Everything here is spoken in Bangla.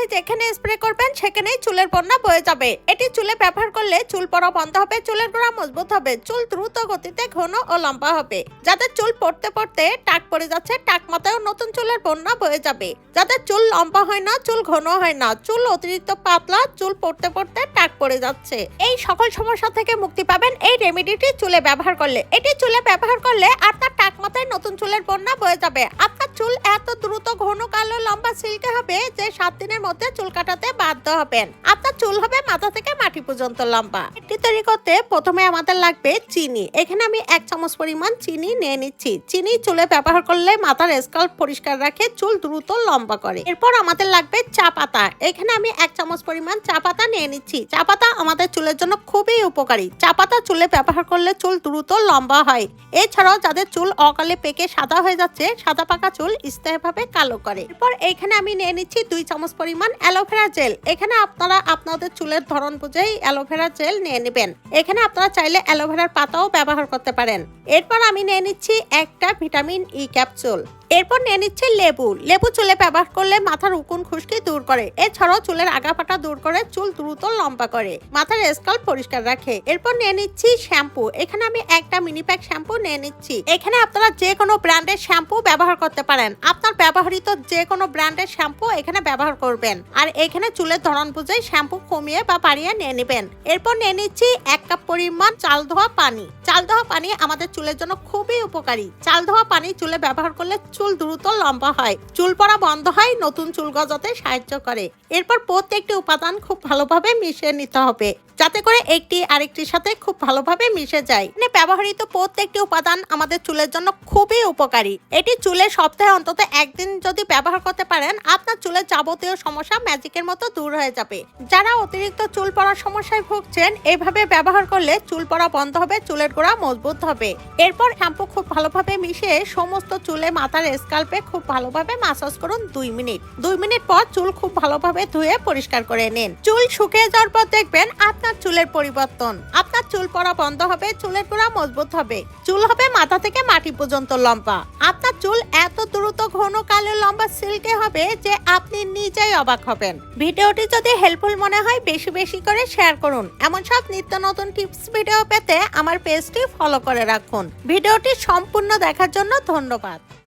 সাথে যেখানে স্প্রে করবেন, সেখানেই চুলের বন্যা বয়ে যাবে। এটি চুলে ব্যবহার করলে চুল পড়া বন্ধ হবে, চুলের গোড়া মজবুত হবে, চুল দ্রুত গতিতে ঘন ও লম্বা হবে। যাদের চুল পড়তে পড়তে টাক পড়ে যাচ্ছে, টাক মাথায়ও নতুন চুলের বন্যা বয়ে যাবে। যাদের চুল লম্বা হয় না, চুল ঘন হয় না, চুল অতিরিক্ত পাতলা, চুল পড়তে পড়তে টাক পড়ে যাচ্ছে। এই সকল সমস্যা থেকে মুক্তি পাবেন এই রেমেডিটি চুলে ব্যবহার করলে। এটি চুলে ব্যবহার করলে আপনার টাক মাথায় নতুন চুলের বন্যা বয়ে যাবে। আপনার চুল এত দ্রুত ঘন, কালো, লম্বা সিল্কে হবে যে সাত দিনের মধ্যে চুল কাটাতে বাধ্য হবেন। আপনার চুল হবে মাথা থেকে মাটি পর্যন্ত লম্বা। এটি তৈরি করতে প্রথমে আমাদের লাগবে চিনি। এখানে আমি এক চামচ পরিমাণ চিনি নিয়ে নিচ্ছি। চিনি চুলে ব্যবহার করলে মাথার স্কাল্প পরিষ্কার রাখে, চুল দ্রুত লম্বা করে। এরপর আমাদের লাগবে চা পাতা। এখানে আমি এক চামচ পরিমাণ চা পাতা নিয়ে নিচ্ছি। চা পাতা আমাদের চুলের জন্য খুবই উপকারী। চা পাতা চুলে ব্যবহার করলে চুল দ্রুত লম্বা হয়। এছাড়াও যাদের চুল অকালে পেকে সাদা হয়ে যাচ্ছে, সাদা পাকা চুল স্থায়ীভাবে কালো করে। এরপর এখানে আমি নিয়ে নিচ্ছি দুই চামচ পরিমাণ অ্যালোভেরা জেল। এখানে আপনারা আপনাদের চুলের ধরন বুঝেই অ্যালোভেরা জেল নিয়ে নেবেন। এখানে আপনারা চাইলে অ্যালোভেরার পাতাও ব্যবহার করতে পারেন। এরপর আমি নিয়ে নিচ্ছি একটা ভিটামিন ই ক্যাপসুল এরপর নিয়ে নিচ্ছে লেবু। লেবু চুলে ব্যবহার করলে মাথার উকুন খুশকি দূর করে। এছাড়াও চুলের আগা ফাটা দূর করে চুল দ্রুত লম্বা করে। মাথার স্কাল্প পরিষ্কার রাখে। এরপর নিয়ে নিচ্ছি শ্যাম্পু। এখানে আমি একটা মিনি প্যাক শ্যাম্পু নিয়ে নিচ্ছি। এখানে আপনারা যে কোনো ব্র্যান্ডের শ্যাম্পু ব্যবহার করতে পারেন। আপনার ব্যবহৃত যে কোনো ব্র্যান্ডের শ্যাম্পু এখানে ব্যবহার করবেন। আর এখানে চুলের ধরন বুঝে শ্যাম্পু কমিয়ে বা বাড়িয়ে নিয়ে নেবেন। এরপর নিয়ে নিচ্ছি এক কাপ পরিমাণ চাল ধোয়া পানি। চাল ধোয়া পানি আমাদের চুলের জন্য খুবই উপকারী। চাল ধোয়া পানি চুলে ব্যবহার করলে চুল দ্রুত লম্বা হয়। চুল পড়া বন্ধ হয়, নতুন চুল গজাতে সাহায্য করে। এরপর প্রত্যেকটি উপাদান খুব ভালোভাবে মিশিয়ে নিতে হবে। যাতে করে একটি আরেকটির সাথে খুব ভালোভাবে মিশে যায়। মানে ব্যবহৃত প্রত্যেকটি উপাদান আমাদের চুলের জন্য খুবই উপকারী। এটি চুলে সপ্তাহে অন্তত একদিন যদি ব্যবহার করতে পারেন, আপনার চুলের যাবতীয় সমস্যা ম্যাজিকের মতো দূর হয়ে যাবে। যারা অতিরিক্ত চুল পড়ার সমস্যায় ভুগছেন এইভাবে ব্যবহার করলে চুল পড়া বন্ধ হবে, চুলের গোড়া মজবুত হবে। এরপর শ্যাম্পু খুব ভালোভাবে মিশিয়ে সমস্ত চুলে মাথার স্কাল্পে খুব ভালোভাবে মাসাজ করুন দুই মিনিট। দুই মিনিট পর চুল খুব ভালোভাবে ধুয়ে পরিষ্কার করে নিন। চুল শুকিয়ে যাওয়ার পর দেখবেন আপনার চুলের পরিবর্তন। আপনার চুল পড়া বন্ধ হবে, চুলের গোড়া মজবুত হবে। চুল হবে মাথা থেকে মাটি পর্যন্ত লম্বা। আপনার চুল এত দ্রুত ঘন কালো লম্বা সিল্কে হবে যে আপনি নিজেই অবাক হবেন। ভিডিওটি যদি হেল্পফুল মনে হয়, বেশি বেশি করে শেয়ার করুন। এমন সব নিত্য নতুন টিপস ভিডিও পেতে আমার পেজটি ফলো করে রাখুন। ভিডিওটি সম্পূর্ণ দেখার জন্য ধন্যবাদ।